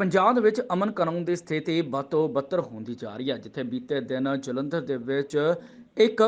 ਪੰਜਾਬ ਵਿੱਚ ਅਮਨ ਕਾਨੂੰਨ ਦੀ ਸਥਿਤੀ ਬਦ ਤੋਂ ਬੱਤਰ ਹੁੰਦੀ ਜਾ ਰਹੀ ਹੈ, ਜਿੱਥੇ ਬੀਤੇ ਦਿਨ ਜਲੰਧਰ ਦੇ ਵਿੱਚ ਇੱਕ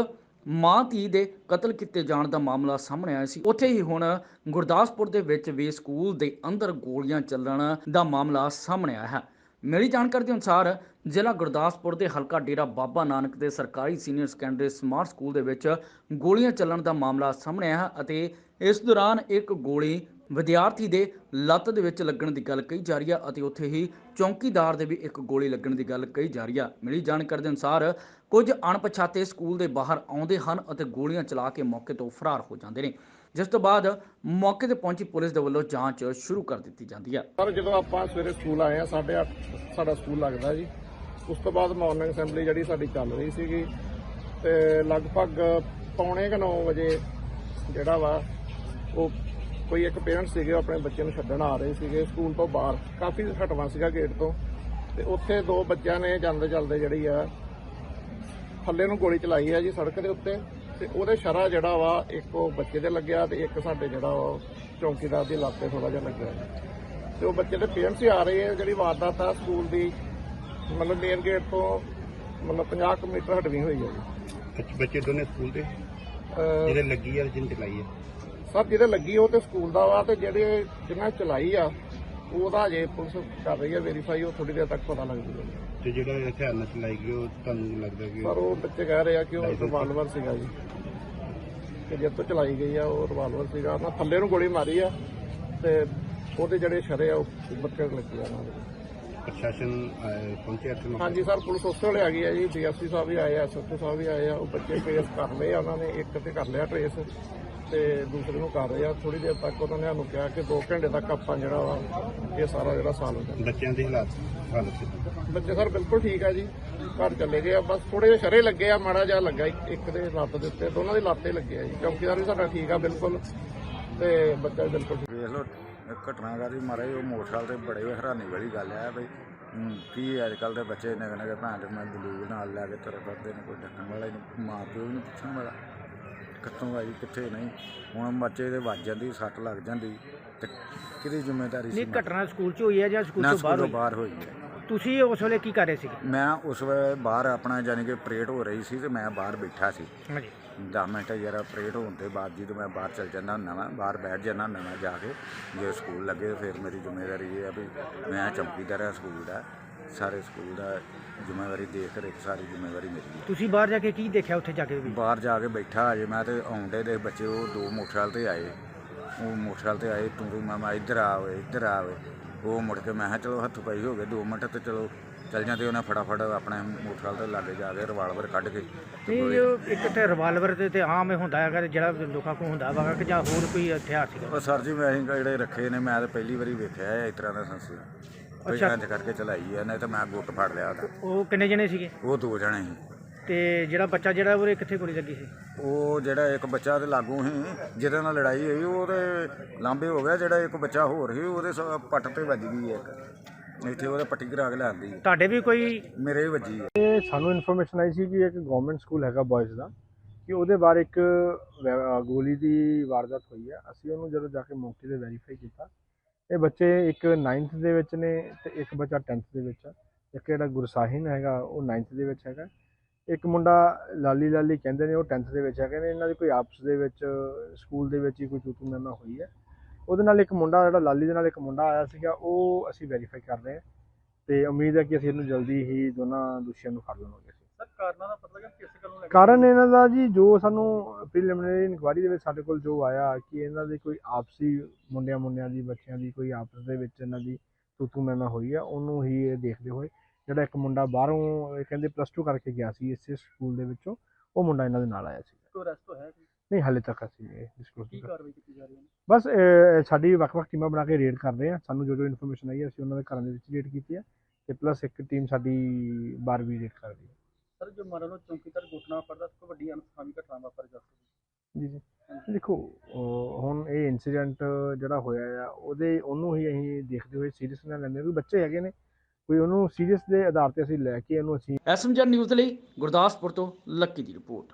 ਮਾਂ ਧੀ ਦੇ ਕਤਲ ਕੀਤੇ ਜਾਣ ਦਾ ਮਾਮਲਾ ਸਾਹਮਣੇ ਆਇਆ ਸੀ। ਉੱਥੇ ਹੀ ਹੁਣ ਗੁਰਦਾਸਪੁਰ ਦੇ ਵਿੱਚ ਵੀ ਸਕੂਲ ਦੇ ਅੰਦਰ ਗੋਲੀਆਂ ਚੱਲਣ ਦਾ ਮਾਮਲਾ ਸਾਹਮਣੇ ਆਇਆ ਹੈ। ਮਿਲੀ ਜਾਣਕਾਰੀ ਦੇ ਅਨੁਸਾਰ ਜ਼ਿਲ੍ਹਾ ਗੁਰਦਾਸਪੁਰ ਦੇ ਹਲਕਾ ਡੇਰਾ ਬਾਬਾ ਨਾਨਕ ਦੇ ਸਰਕਾਰੀ ਸੀਨੀਅਰ ਸੈਕੰਡਰੀ ਸਮਾਰਟ ਸਕੂਲ ਦੇ ਵਿੱਚ ਗੋਲੀਆਂ ਚੱਲਣ ਦਾ ਮਾਮਲਾ ਸਾਹਮਣੇ ਆਇਆ ਅਤੇ ਇਸ ਦੌਰਾਨ ਇੱਕ ਗੋਲੀ ਵਿਦਿਆਰਥੀ ਦੇ ਲੱਤ ਦੇ ਵਿੱਚ ਲੱਗਣ ਦੀ ਗੱਲ ਕਹੀ ਜਾ ਰਹੀ ਹੈ ਅਤੇ ਉੱਥੇ ਹੀ ਚੌਂਕੀਦਾਰ ਦੇ ਵੀ ਇੱਕ ਗੋਲੀ ਲੱਗਣ ਦੀ ਗੱਲ ਕਹੀ ਜਾ ਰਹੀ ਹੈ ਮਿਲੀ ਜਾਣਕਾਰੀ ਦੇ ਅਨੁਸਾਰ ਕੁਝ ਅਣਪਛਾਤੇ ਸਕੂਲ ਦੇ ਬਾਹਰ ਆਉਂਦੇ ਹਨ ਅਤੇ ਗੋਲੀਆਂ ਚਲਾ ਕੇ ਮੌਕੇ ਤੋਂ ਫਰਾਰ ਹੋ ਜਾਂਦੇ ਨੇ। ਜਿਸ ਤੋਂ ਬਾਅਦ ਮੌਕੇ ਤੇ ਪਹੁੰਚੀ ਪੁਲਿਸ ਦੇ ਵੱਲੋਂ ਜਾਂਚ ਸ਼ੁਰੂ ਕਰ ਦਿੱਤੀ ਜਾਂਦੀ ਹੈ ਪਰ ਜਦੋਂ ਆਪਾਂ ਸਵੇਰੇ ਸਕੂਲ ਆਏ ਆ 8:30 ਸਾਡਾ ਸਕੂਲ ਲੱਗਦਾ ਜੀ। ਉਸ ਤੋਂ ਬਾਅਦ ਮਾਰਨਿੰਗ ਅਸੈਂਬਲੀ ਜਿਹੜੀ ਸਾਡੀ ਚੱਲ ਰਹੀ ਸੀਗੀ ਤੇ ਲਗਭਗ ਪੌਣੇ ਕੁ 9 ਵਜੇ ਜਿਹੜਾ ਵਾ, ਉਹ ਕੋਈ ਇੱਕ ਪੇਰੈਂਟ ਸੀਗੇ ਉਹ ਆਪਣੇ ਬੱਚੇ ਨੂੰ ਛੱਡਣ ਆ ਰਹੇ ਸੀਗੇ ਸਕੂਲ ਤੋਂ ਬਾਹਰ। ਕਾਫੀ ਹਟਵਾ ਸੀਗਾ ਗੇਟ ਤੋਂ। ਤੇ ਉੱਥੇ ਦੋ ਬੱਚਿਆਂ ਨੇ ਜਾਂਦੇ ਚੱਲਦੇ ਜਿਹੜੀ ਆ ਥੱਲੇ ਨੂੰ ਗੋਲੀ ਚਲਾਈ ਆ ਜੀ ਸੜਕ ਦੇ ਉੱਤੇ। ਤੇ ਉਹਦੇ ਸ਼ਰਾ ਜਿਹੜਾ ਵਾ ਇੱਕ ਉਹ ਬੱਚੇ ਦੇ ਲੱਗਿਆ ਤੇ ਇੱਕ ਸਾਡੇ ਜਿਹੜਾ ਉਹ ਚੌਂਕੀਦਾਰ ਦੀ ਲੱਤ ਤੇ ਥੋੜਾ ਜਿਹਾ ਲੱਗਿਆ। ਤੇ ਉਹ ਬੱਚੇ ਦੇ ਪੇਰੈਂਟਸ ਹੀ ਆ ਰਹੇ ਆ ਜਿਹੜੀ ਵਾਰਦਾਤ ਆ ਸਕੂਲ ਦੀ ਮਤਲਬ ਮੇਨ ਗੇਟ ਤੋਂ ਮਤਲਬ 50 ਕੁ ਮੀਟਰ ਹਟਵੀਂ ਹੋਈ ਹੈ ਜੀ। ਬੱਚੇ ਦੋਨੇ ਸਕੂਲ ਦੇ? ਜਿਹੜੇ ਲੱਗੀ ਆ ਤੇ ਜਿਹਨੇ ਚਲਾਈ ਆ? ਸਰ ਜਿਹਦੇ ਲੱਗੀ ਉਹ ਤੇ ਸਕੂਲ ਦਾ ਵਾ ਤੇ ਜਿਹੜੇ ਜਿਹਨਾਂ ਚਲਾਈ ਆ ਉਹਦਾ ਅਜੇ ਪੁਲਿਸ ਕਰ ਰਹੀ ਹੈ ਵੈਰੀਫਾਈ ਉਹ ਥੋੜੀ ਦੇਰ ਤੱਕ ਪਤਾ ਲੱਗ ਜੂਗਾ। ਤੇ ਜਿਹੜਾ ਹਥਿਆਰ ਨਾਲ ਚਲਾਈ ਗਈ ਉਹ ਤੁਹਾਨੂੰ ਲੱਗਦਾ ਕਿ ਪਰ ਉਹ ਬੱਚੇ ਕਹਿ ਰਹੇ ਆ ਕਿ ਉਹ ਰਿਵਾਲਵਰ ਸੀਗਾ ਜੀ। ਕਿ ਜਦ ਤੋਂ ਚਲਾਈ ਗਈ ਆ ਉਹ ਰਿਵਾਲਵਰ ਸੀਗਾ। ਉਹਨਾਂ ਥੱਲੇ ਨੂੰ ਗੋਲੀ ਮਾਰੀ ਆ ਤੇ ਉਹਦੇ ਜਿਹੜੇ ਸ਼ਰੇ ਆ ਉਹ ਬੱਚੇ ਲੱਗੇ ਆ ਉਹਨਾਂ ਦੇ ਪ੍ਰਸ਼ਾਸਨ ਆਇਆ, ਪਹੁੰਚਿਆ ਇੱਥੇ ਮੌਕੇ ਹਾਂਜੀ ਸਰ ਪੁਲਿਸ ਉਸੇ ਵੇਲੇ ਆ ਗਈ ਹੈ ਜੀ ਡੀਐਸਪੀ ਸਾਹਿਬ ਵੀ ਆਏ ਆ ਐਸਐਚਓ ਸਾਹਿਬ ਵੀ ਆਏ ਆ ਉਹ ਬੱਚੇ ਟ੍ਰੇਸ ਕਰ ਲਏ ਆ ਉਹਨਾਂ ਨੇ ਇੱਕ ਤੇ ਕਰ ਲਿਆ ਟ੍ਰੇਸ ਤੇ ਦੂਸਰੇ ਨੂੰ ਕਰ ਰਹੇ ਆ। ਥੋੜੀ ਦੇਰ ਤੱਕ ਉਹਨਾਂ ਨੇ ਸਾਨੂੰ ਕਿਹਾ ਕਿ 2 ਘੰਟੇ ਤੱਕ ਆਪਾਂ ਜਿਹੜਾ ਵਾ ਇਹ ਸਾਰਾ ਜਿਹੜਾ ਸਾਲ ਹੋ ਜਾਣਾ। ਬੱਚਿਆਂ ਦੇ ਹਾਲਾਤ ਹਾਲਤ ਕਿੱਦਾਂ? ਬੱਚੇ ਸਰ ਬਿਲਕੁਲ ਠੀਕ ਆ ਜੀ ਘਰ ਚਲੇ ਗਏ ਆ ਬਸ ਥੋੜੇ ਜਿਹੇ ਸ਼ਰੇ ਲੱਗੇ ਆ ਮਾੜਾ ਜਿਹਾ ਲੱਗਾ ਇੱਕ- ਇੱਕ ਦੇ ਲੱਤ ਦੇ ਉੱਤੇ ਦੋਨਾਂ ਦੀ ਲੱਤ ਤੇ ਲੱਗੇ ਆ ਜੀ। ਚੌਕੀਦਾਰ ਵੀ ਸਾਡਾ ਠੀਕ ਆ ਬਿਲਕੁਲ ਤੇ ਬੱਚਾ ਵੀ ਬਿਲਕੁਲ ਠੀਕ। ਵੇਖ ਲਓ ਇਹ ਘਟਨਾਕਾਰੀ ਮਾਰੇ ਉਹ ਮੋਟਰਸਾਈਕਲ ਤੇ ਬੜੇ ਹੈਰਾਨੀ ਵਾਲੀ ਗੱਲ ਹੈ ਬਈ ਹਮ, ਕੀ ਅੱਜ ਕੱਲ ਦੇ ਬੱਚੇ ਨਗ ਨਗ ਭੈਣ ਦੇ ਮੈਂ ਬਲੂਗ ਨਾਲ ਲੈ ਕੇ ਤੁਰੇ ਫਿਰਦੇ ਨੇ ਕੋਈ ਡੱਕਣ ਵਾਲਾ ਹੀ ਨਹੀਂ ਮਾਂ ਪਿਓ ਨਹੀਂ ਪੁੱਛਣ ਵਾਲਾ। ਕਿੱਥੋਂ ਆਈ ਕਿੱਥੇ ਨਹੀਂ? ਹੁਣ ਬੱਚੇ ਦੇ ਵੱਜ ਜਾਂਦੀ ਸੱਟ ਲੱਗ ਜਾਂਦੀ ਤੇ ਕਿਹਦੀ ਜ਼ਿੰਮੇਵਾਰੀ ਸੀ? ਨਹੀਂ ਘਟਨਾ ਸਕੂਲ 'ਚ ਹੋਈ ਹੈ ਜਾਂ ਸਕੂਲ ਨਾ ਤੋਂ ਬਾਹਰ ਸਕੂਲੋਂ ਹੋਈ? ਬਾਹਰ ਹੋਈ ਹੈ। ਤੁਸੀਂ ਉਸ ਵੇਲੇ ਕੀ ਕਰ ਰਹੇ ਸੀਗੇ? ਮੈਂ ਉਸ ਵੇਲੇ ਬਾਹਰ ਆਪਣਾ ਯਾਨੀ ਕਿ ਪ੍ਰੇਡ ਹੋ ਰਹੀ ਸੀ ਤੇ ਮੈਂ ਬਾਹਰ ਬੈਠਾ ਸੀ। ਹਾਂਜੀ। 10 ਮਿੰਟ ਜਰਾ ਪ੍ਰੇਡ ਹੋਣ ਤੋਂ ਬਾਅਦ ਜਦੋਂ ਮੈਂ ਬਾਹਰ ਚਲ ਜਾਂਦਾ ਹੁੰਦਾ ਵਾਂ ਬਾਹਰ ਬੈਠ ਜਾਂਦਾ ਹੁੰਦਾ ਮੈਂ ਜਾ ਕੇ ਜੇ ਸਕੂਲ ਲੱਗੇ ਫਿਰ ਮੇਰੀ ਜ਼ਿੰਮੇਵਾਰੀ ਇਹ ਆ ਵੀ ਮੈਂ ਚੌਕੀਦਾਰ ਆ ਸਕੂਲ ਦਾ ਸਾਰੇ ਸਕੂਲ ਦਾ ਜ਼ਿੰਮੇਵਾਰੀ ਦੇਖ ਰੇਖ ਸਾਰੀ ਜ਼ਿੰਮੇਵਾਰੀ ਮੇਰੀ ਹੈ। ਤੁਸੀਂ ਬਾਹਰ ਜਾ ਕੇ ਕੀ ਦੇਖਿਆ ਉੱਥੇ ਜਾ ਕੇ ਵੀ? ਬਾਹਰ ਜਾ ਕੇ ਬੈਠਾ ਅਜੇ ਮੈਂ ਤੇ ਆਉਂਦੇ ਦੇ ਬੱਚੇ ਉਹ ਦੋ ਮੋਟਰਸਾਈਕਲ ਤੇ ਆਏ ਉਹ ਮੋਟਰਸਾਈਕਲ ਤੇ ਆਏ ਤੂੰ ਮਾਮਾ ਇੱਧਰ ਆਵੇ ਇੱਧਰ ਆਵੇ ਉਹ ਮੁੜ ਕੇ ਮੈਂ ਕਿਹਾ ਚਲੋ ਹੱਥ ਪਾਈ ਹੋ ਗਏ 2 ਮਿੰਟ ਤੇ ਚਲੋ ਚੱਲ ਜਾਂਦੇ ਉਹਨੇ ਫਟਾਫਟ ਆਪਣੇ ਮੋਟਰਸਾਈਕਲ ਤੇ ਲਾਗੇ ਜਾ ਕੇ ਰਿਵਾਲਵਰ ਕੱਢ ਕੇ ਨਹੀਂ ਜੋ ਇੱਕ ਤੇ ਰਿਵਾਲਵਰ ਤੇ ਤੇ ਆਮ ਇਹ ਹੁੰਦਾ ਹੈਗਾ ਤੇ ਜਿਹੜਾ ਲੋਕਾਂ ਕੋਲ ਹੁੰਦਾ ਵਾ ਕਿ ਜਾਂ ਹੋਰ ਕੋਈ ਹਥਿਆਰ ਸੀਗਾ। ਉਹ ਸਰ ਜੀ ਮੈਂ ਅਸੀਂ ਜਿਹੜੇ ਰੱਖੇ ਨੇ ਮੈਂ ਤਾਂ ਪਹਿਲੀ ਵਾਰੀ ਵੇਖਿਆ ਹੈ ਇਸ ਤਰ੍ਹਾਂ ਦਾ ਸੰਸੂ ਕੋਈ ਅੱਛਾ। ਇੰਜ ਕਰਕੇ ਚਲਾਈ ਹੈ ਨਹੀਂ ਤਾਂ ਮੈਂ ਗੁੱਟ ਫੜ ਲਿਆ ਉਹਦਾ। ਉਹ ਕਿੰਨੇ ਜਣੇ ਸੀਗੇ? ਉਹ ਦੋ ਜਣੇ ਸੀ। ਤੇ ਜਿਹੜਾ ਬੱਚਾ ਜਿਹੜਾ ਉਹਦੇ ਕਿੱਥੇ ਗੋਲੀ ਲੱਗੀ ਸੀ? ਉਹ ਜਿਹੜਾ ਇੱਕ ਬੱਚਾ ਤੇ ਲਾਗੂ ਸੀ ਜਿਹਦੇ ਨਾਲ ਲੜਾਈ ਹੋਈ ਉਹਦੇ ਲਾਂਬੇ ਹੋ ਗਿਆ ਜਿਹੜਾ ਇੱਕ ਬੱਚਾ ਹੋਰ ਸੀ ਉਹਦੇ ਸ- ਪੱਟ ਤੇ ਵੱਜ ਗਈ ਇੱਕ। ਇੱਥੇ ਉਹਦੇ ਪੱਟੀ ਕਰਾ ਕੇ ਲਿਆਂਦੀ ਤੁਹਾਡੇ ਵੀ ਕੋਈ ਮੇਰੇ ਵੀ ਵੱਜੀ ਹੈ ਇਹ ਸਾਨੂੰ ਇਨਫੋਰਮੇਸ਼ਨ ਆਈ ਸੀ ਕਿ ਇੱਕ ਗਵਰਨਮੈਂਟ ਸਕੂਲ ਹੈਗਾ ਬॉयਜ਼ ਦਾ ਕਿ ਉਹਦੇ ਬਾਹਰ ਇੱਕ ਵੈ- ਗੋਲੀ ਦੀ ਵਾਰਦਾਤ ਹੋਈ ਹੈ ਅਸੀਂ ਉਹਨੂੰ ਜਦੋਂ ਜਾ ਕੇ ਮੌਕੇ ਤੇ ਵੈਰੀਫਾਈ ਕੀਤਾ ਇਹ ਬੱਚੇ ਇੱਕ 9th ਦੇ ਵਿੱਚ ਨੇ ਤੇ ਇੱਕ ਬੱਚਾ 10th ਦੇ ਵਿੱਚ ਆ। ਇੱਕ ਜਿਹੜਾ ਗੁਰਸਾਹਿਨ ਹੈਗਾ ਉਹ 9th ਦੇ ਵਿੱਚ ਹੈਗਾ। ਇੱਕ ਮੁੰਡਾ ਲਾਲੀ ਲਾਲੀ ਕਹਿੰਦੇ ਨੇ ਉਹ 10th ਦੇ ਵਿੱਚ ਹੈਗੇ ਨੇ ਇਹਨਾਂ ਦੀ ਕੋਈ ਆਪਸ ਦੇ ਵਿੱਚ ਸਕੂਲ ਦੇ ਵਿੱਚ ਹੀ ਕੋਈ ਤੂਤੂ ਮੈਮਾ ਹੋਈ ਹੈ। ਉਹਦੇ ਨਾਲ ਇੱਕ ਮੁੰਡਾ ਜਿਹੜਾ ਲਾਲੀ ਦੇ ਨਾਲ ਇੱਕ ਮੁੰਡਾ ਆਇਆ ਸੀਗਾ ਉਹ ਅਸੀਂ ਵੈਰੀਫਾਈ ਕਰ ਰਹੇ ਹਾਂ ਤੇ ਉਮੀਦ ਹੈ ਕਿ ਅਸੀਂ ਇਹਨੂੰ ਜਲਦੀ ਹੀ ਦੋਨਾਂ ਦੋਸ਼ੀਆਂ ਨੂੰ ਫੜ ਲਵਾਂਗੇ। ਸਰ ਕਾਰਨਾਂ ਦਾ ਪਤਾ ਲੱਗਾ ਕਿਸ ਗੱਲ ਨੂੰ ਕਾਰਨ ਇਹਨਾਂ ਦਾ ਜੀ ਜੋ ਸਾਨੂੰ ਪ੍ਰੀਲਿਮਿਨਰੀ ਇਨਕੁਆਇਰੀ ਦੇ ਵਿੱਚ ਸਾਡੇ ਕੋਲ ਜੋ ਆਇਆ ਕਿ ਇਹਨਾਂ ਦੀ ਕੋਈ ਆਪਸੀ ਮੁੰਡਿਆਂ ਮੁੰਡਿਆਂ ਦੀ ਬੱਚਿਆਂ ਦੀ ਕੋਈ ਆਪਸ ਦੇ ਵਿੱਚ ਇਹਨਾਂ ਦੀ ਤੂਤੂ ਮੈਮਾ ਹੋਈ ਆ ਉਹਨੂੰ ਹੀ ਇਹ ਦੇਖਦੇ ਹੋਏ ਜਿਹੜਾ ਇੱਕ ਮੁੰਡਾ ਬਾਹਰੋਂ ਇਹ ਕਹਿੰਦੇ ਪਲੱਸ 2 ਕਰਕੇ ਗਿਆ ਸੀ ਇਸੇ ਸਕੂਲ ਦੇ ਵਿੱਚੋਂ ਉਹ ਮੁੰਡਾ ਇਹਨਾਂ ਦੇ ਨਾਲ ਆਇਆ ਸੀ ਕੋਈ ਅਰੈਸਟ ਹੋਇਆ ਨਹੀਂ ਹਾਲੇ ਤੱਕ ਅਸੀਂ ਇਹ ਡਿਸਕਲੋਜ਼ ਨਹੀਂ ਕਰ ਕਾਰਵਾਈ ਕੀਤੀ ਜਾ ਰਹੀ ਹੈ? ਬਸ ਸਾਡੀ ਵੱਖ-ਵੱਖ ਟੀਮਾਂ ਬਣਾ ਕੇ ਰੇਡ ਕਰ ਰਹੇ ਆ। ਸਾਨੂੰ ਜੋ ਜੋ ਇਨਫੋਰਮੇਸ਼ਨ ਆਈ ਹੈ ਅਸੀਂ ਉਹਨਾਂ ਦੇ ਘਰਾਂ ਦੇ ਵਿੱਚ ਰੇਡ ਕੀਤੀ ਹੈ ਤੇ ਪਲੱਸ ਇੱਕ ਟੀਮ ਸਾਡੀ ਬਾਹਰ ਵੀ ਰੇਡ ਕਰ ਰਹੀ ਹੈ ਸਰ ਜੋ ਮਾਰਨ ਨੂੰ ਚੌਂਕੀਦਾਰ ਗੁੱਟਣਾ ਫੜਦਾ ਸਭ ਤੋਂ ਵੱਡੀ ਅਨਸਖਾਮੀ ਘਟਨਾ ਵਾਪਰ ਜਾ। ਸਕਦੀ ਜੀ। ਜੀ ਦੇਖੋ ਅਹ ਹੁਣ ਇਹ ਇਨਸੀਡੈਂਟ ਜਿਹੜਾ ਹੋਇਆ ਆ ਉਹਦੇ ਉਹਨੂੰ ਹੀ ਅਸੀਂ ਦੇਖਦੇ ਹੋਏ ਸੀਰੀਅਸ ਨਾਲ ਲੈਂਦੇ ਹਾਂ ਕਿ ਬੱਚੇ ਹੈਗੇ ਨੇ। ਕੋਈ ਉਹਨੂੰ ਸੀਰੀਅਸ ਦੇ ਆਧਾਰ ਤੇ ਅਸੀਂ ਲੈ ਕੇ ਇਹਨੂੰ ਅਸੀਂ ਐਸਐਮਜੀ ਨਿਊਜ਼ ਦੇ ਲਈ ਗੁਰਦਾਸਪੁਰ ਤੋਂ ਲੱਕੀ ਦੀ ਰਿਪੋਰਟ।